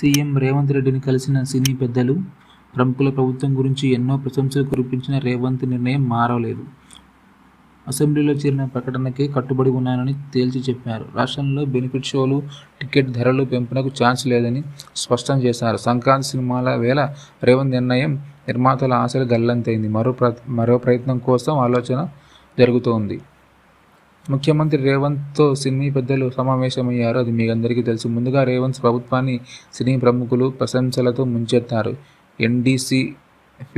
CM Revanth రెడ్డిని కలిసిన సినీ పెద్దలు, ప్రముఖుల ప్రభుత్వం గురించి ఎన్నో ప్రశంసలు కురిపించిన రేవంత్ నిర్ణయం మారలేదు. అసెంబ్లీలో చేరిన ప్రకటనకే కట్టుబడి ఉన్నానని తేల్చి చెప్పారు. రాష్ట్రంలో బెనిఫిట్ షోలు, టికెట్ ధరలు పెంపునకు ఛాన్స్ లేదని స్పష్టం చేశారు. సంక్రాంతి సినిమాల వేళ రేవంత్ నిర్ణయం నిర్మాతల ఆశలు గల్లంతైంది. మరో ప్ర మరో ప్రయత్నం కోసం ఆలోచన జరుగుతోంది. ముఖ్యమంత్రి రేవంత్తో సినీ పెద్దలు సమావేశమయ్యారు. అది మీకందరికీ తెలుసు. ముందుగా రేవంత్ ప్రభుత్వాన్ని సినీ ప్రముఖులు ప్రశంసలతో ముంచెత్తారు. ఎన్డీసీ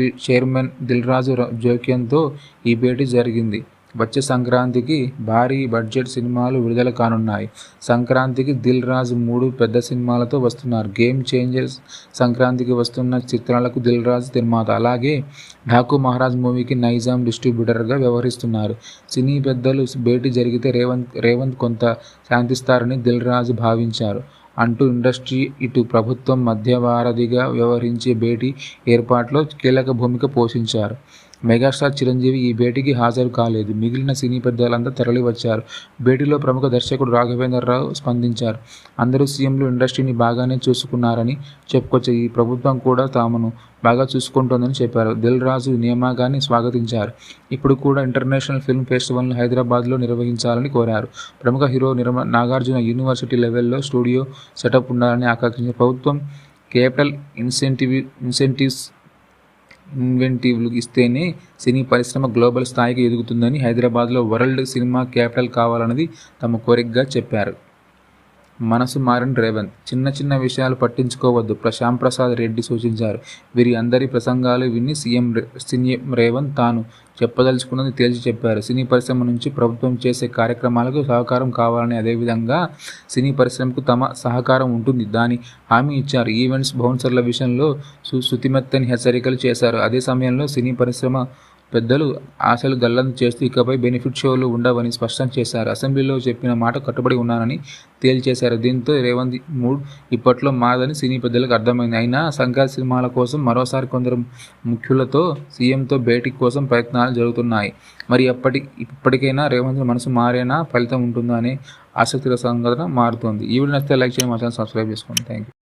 చైర్మన్ దిల్రాజు జోక్యంతో ఈ భేటీ జరిగింది. వచ్చే సంక్రాంతికి భారీ బడ్జెట్ సినిమాలు విడుదల కానున్నాయి. సంక్రాంతికి దిల్ రాజు మూడు పెద్ద సినిమాలతో వస్తున్నారు. గేమ్ చేంజర్స్ సంక్రాంతికి వస్తున్న చిత్రాలకు దిల్ రాజు నిర్మాత. అలాగే ఢాకూ మహారాజ్ మూవీకి నైజాం డిస్ట్రిబ్యూటర్గా వ్యవహరిస్తున్నారు. సినీ పెద్దలు భేటీ జరిగితే రేవంత్ రేవంత్ కొంత శాంతిస్తారని దిల్ రాజు భావించారు. అంటూ ఇండస్ట్రీ, ఇటు ప్రభుత్వం మధ్యవారధిగా వ్యవహరించే భేటీ ఏర్పాట్లో కీలక భూమిక పోషించారు. మెగాస్టార్ చిరంజీవి ఈ భేటీకి హాజరు కాలేదు. మిగిలిన సినీ పెద్దలంతా తరలివచ్చారు. భేటీలో ప్రముఖ దర్శకుడు రాఘవేంద్రరావు స్పందించారు. అందరూ సీఎంలు ఇండస్ట్రీని బాగానే చూసుకున్నారని చెప్పుకొచ్చే ఈ ప్రభుత్వం కూడా తామును బాగా చూసుకుంటోందని చెప్పారు. దిల్ రాజు నియామకాన్ని స్వాగతించారు. ఇప్పుడు కూడా ఇంటర్నేషనల్ ఫిల్మ్ ఫెస్టివల్ను హైదరాబాద్లో నిర్వహించాలని కోరారు. ప్రముఖ హీరో నిర్మ నాగార్జున యూనివర్సిటీ లెవెల్లో స్టూడియో సెటప్ ఉండాలని ఆకాంక్షించిన ప్రభుత్వం కేపిటల్ ఇన్సెంటివ్స్ ఇన్వెంటివ్లు ఇస్తేనే సినీ పరిశ్రమ గ్లోబల్ స్థాయికి ఎదుగుతుందని, హైదరాబాద్లో వరల్డ్ సినిమా క్యాపిటల్ కావాలన్నది తమ కోరికగా చెప్పారు. మనసు మారిన రేవంత్ చిన్న చిన్న విషయాలు పట్టించుకోవద్దు శ్యాంప్రసాద్ రెడ్డి సూచించారు. వీరి అందరి ప్రసంగాలు విని సీఎం రేవంత్ తాను చెప్పదలుచుకున్నది తేల్చి చెప్పారు. సినీ పరిశ్రమ నుంచి ప్రభుత్వం చేసే కార్యక్రమాలకు సహకారం కావాలని, అదేవిధంగా సినీ పరిశ్రమకు తమ సహకారం ఉంటుంది దాని హామీ ఇచ్చారు. ఈవెంట్స్ బౌన్సర్ల విషయంలో శుతిమెత్తని హెచ్చరికలు చేశారు. అదే సమయంలో సినీ పరిశ్రమ పెద్దలు ఆశలు గల్లం చేస్తూ ఇకపై బెనిఫిట్ షోలు ఉండవని స్పష్టం చేశారు. అసెంబ్లీలో చెప్పిన మాట కట్టుబడి ఉన్నానని తేల్చేశారు. దీంతో రేవంత్ మూడ్ ఇప్పట్లో మారదని సినీ పెద్దలకు అర్థమైంది. అయినా సంక్రాంతి సినిమాల కోసం మరోసారి కొందరు ముఖ్యులతో సీఎంతో భేటీ కోసం ప్రయత్నాలు జరుగుతున్నాయి. మరి ఇప్పటికైనా రేవంత్ మనసు మారేనా ఫలితం ఉంటుందా అనే ఆసక్తికర సంఘటన మారుతోంది. ఈ వీడియో నచ్చితే లైక్ చేయండి. మా ఛానల్ సబ్స్క్రైబ్ చేసుకోండి. థాంక్యూ.